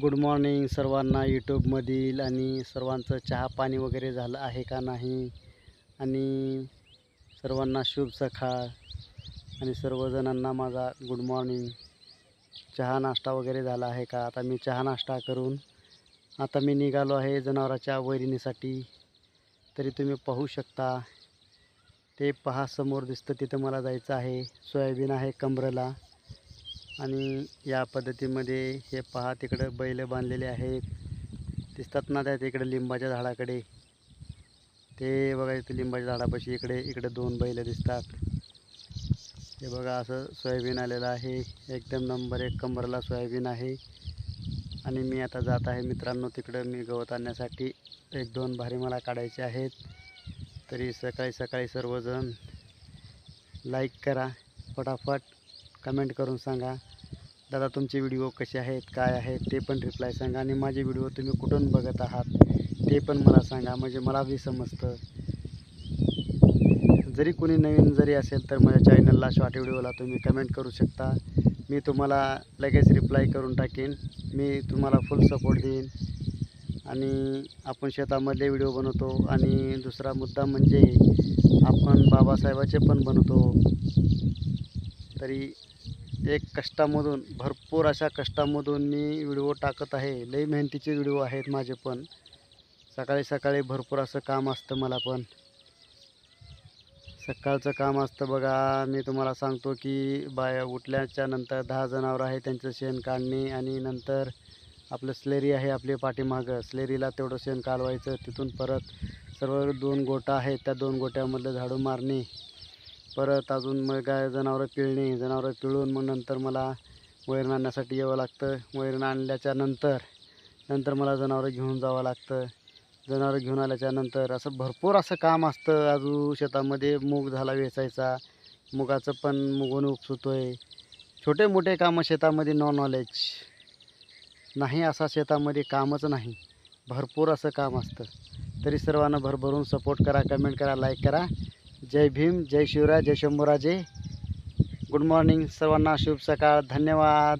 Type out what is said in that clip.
Good morning सर्वांना यूट्यूबमधील आणि सर्वांचं चहा पाणी वगैरे झालं आहे का नाही? आणि सर्वांना शुभ सकाळ. आणि सर्वजणांना माझा गुड मॉर्निंग चहा नाश्ता वगैरे झाला आहे का? आता मी चहा नाश्ता करून आता मी निघालो आहे जनावराच्या वैरिणीसाठी. तरी तुम्ही पाहू शकता. ते पहा समोर दिसतं तिथं मला जायचं आहे. सोयाबीन आहे कमरला. आणि या पद्धतीमध्ये हे पहा तिकडं बैल बांधलेले आहेत. दिसतात ना त्या तिकडे लिंबाच्या झाडाकडे. ते बघा इथे लिंबाच्या झाडापाशी इकडे इकडे दोन बैल दिसतात. हे बघा असं सोयाबीन आलेलं आहे. एकदम नंबर एक कंबरला सोयाबीन आहे. आणि मी आता जात आहे मित्रांनो तिकडं मी गवत आणण्यासाठी. एक दोन भारी मला काढायचे आहेत. तरी सकाळी सकाळी सर्वजण लाईक करा फटाफट. कमेंट करून सांगा. दादा तुमचे व्हिडिओ कसे आहेत काय आहेत ते पण रिप्लाय सांगा आणि माझे व्हिडिओ तुम्ही कुठून बघत आहात ते पण मला सांगा. म्हणजे मला बी समजतं. जरी कोणी नवीन जरी असेल तर माझ्या चॅनलला शॉर्ट व्हिडिओला तुम्ही कमेंट करू शकता. मी तुम्हाला लगेच रिप्लाय करून टाकेन. मी तुम्हाला फुल सपोर्ट देईन. आणि आपण शेतामधले व्हिडिओ बनवतो. आणि दुसरा मुद्दा म्हणजे आपण बाबासाहेबाचे पण बनवतो. तरी एक कष्टामधून भरपूर अशा कष्टामधून मी व्हिडिओ टाकत आहे. लई मेहनतीचे व्हिडिओ आहेत माझे पण. सकाळी सकाळी भरपूर असं काम असतं मला पण. सकाळचं काम असतं बघा मी तुम्हाला सांगतो की बाया उठल्याच्या नंतर दहा जनावरं आहे त्यांचं शेण काढणे आणि नंतर आपलं स्लेरी आहे आपली पाठीमागं. स्लेरीला तेवढं शेण कालवायचं तिथून परत सर्व दोन गोटा आहेत त्या दोन गोट्यामधलं झाडू मारणे. परत अजून मग गाय जनावरं पिळणे जनावरं पिळून मग नंतर मला वैरण आणण्यासाठी यावं लागतं. वैरण आणल्याच्या नंतर नंतर मला जनावरं घेऊन जावं लागतं. जनावरं घेऊन आल्याच्यानंतर असं भरपूर असं काम असतं. अजून शेतामध्ये मूग झाला वेचायचा. मुगाचं पण मुगून उपसुतो आहे छोटे मोठे कामं शेतामध्ये नॉ नॉलेज नाही असा शेतामध्ये कामच नाही. भरपूर असं काम असतं. तरी सर्वांना भरभरून सपोर्ट करा कमेंट करा लाईक करा. जय भीम जय शिवराय जय शंभूराजे. गुड मॉर्निंग सर्वांना शुभ सकाळ धन्यवाद.